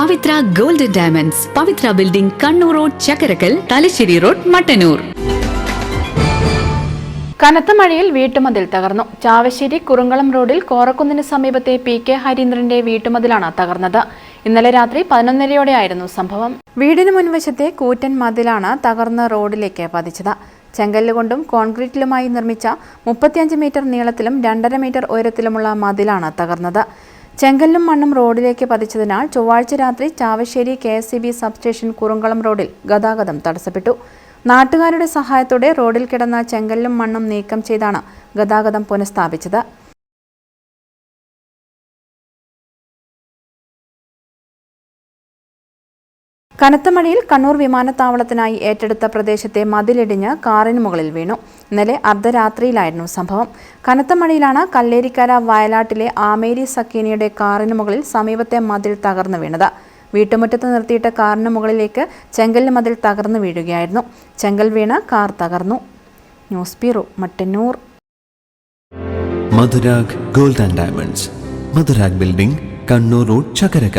Pavithra golden diamonds. Pavithra building Kannur road Chakkarakkal Thalassery road Mattannur. കനത്ത മഴയിൽ വീട്ടുമതിൽ തകർന്നു. ചാവശ്ശേരി കുറുങ്കളം റോഡിൽ കോറക്കുന്നിന് സമീപത്തെ പി കെ ഹരീന്ദ്രന്റെ വീട്ടുമതിലാണ് തകർന്നത്. ഇന്നലെ രാത്രി പതിനൊന്നരയോടെയായിരുന്നു സംഭവം. വീടിന് മുൻവശത്തെ കൂറ്റൻ മതിലാണ് തകർന്ന് റോഡിലേക്ക് പതിച്ചത്. ചെങ്കല്ലുകൊണ്ടും കോൺക്രീറ്റിലുമായി നിർമ്മിച്ച മുപ്പത്തിയഞ്ച് മീറ്റർ നീളത്തിലും രണ്ടര മീറ്റർ ഉയരത്തിലുമുള്ള മതിലാണ് തകർന്നത്. ചെങ്കല്ലും മണ്ണും റോഡിലേക്ക് പതിച്ചതിനാൽ ചൊവ്വാഴ്ച രാത്രി Chavassery K S C B substation Kurungalam റോഡിൽ ഗതാഗതം തടസ്സപ്പെട്ടു. നാട്ടുകാരുടെ സഹായത്തോടെ റോഡിൽ കിടന്ന ചെങ്കല്ലും മണ്ണും നീക്കം ചെയ്താണ് ഗതാഗതം പുനഃസ്ഥാപിച്ചത്. കനത്ത മഴയിൽ കണ്ണൂർ വിമാനത്താവളത്തിനായി ഏറ്റെടുത്ത പ്രദേശത്തെ മതിലിടിഞ്ഞ് കാറിന് മുകളിൽ വീണു. ഇന്നലെ അർദ്ധരാത്രിയിലായിരുന്നു സംഭവം. കനത്ത മഴയിലാണ് കല്ലേരിക്കര വയലാട്ടിലെ ആമേരി സക്കീനിയുടെ കാറിന് മുകളിൽ സമീപത്തെ മതിൽ തകർന്നു വീണത്. വീട്ടുമുറ്റത്ത് നിർത്തിയിട്ട കാറിന് മുകളിലേക്ക് ചെങ്കൽ മതിൽ തകർന്നു വീഴുകയായിരുന്നു. ചെങ്കൽ വീണ് കാർ തകർന്നു. News bureau Mattannur. Madhurag gold and diamonds. Madhurag building Kannur road Chakkarakkal.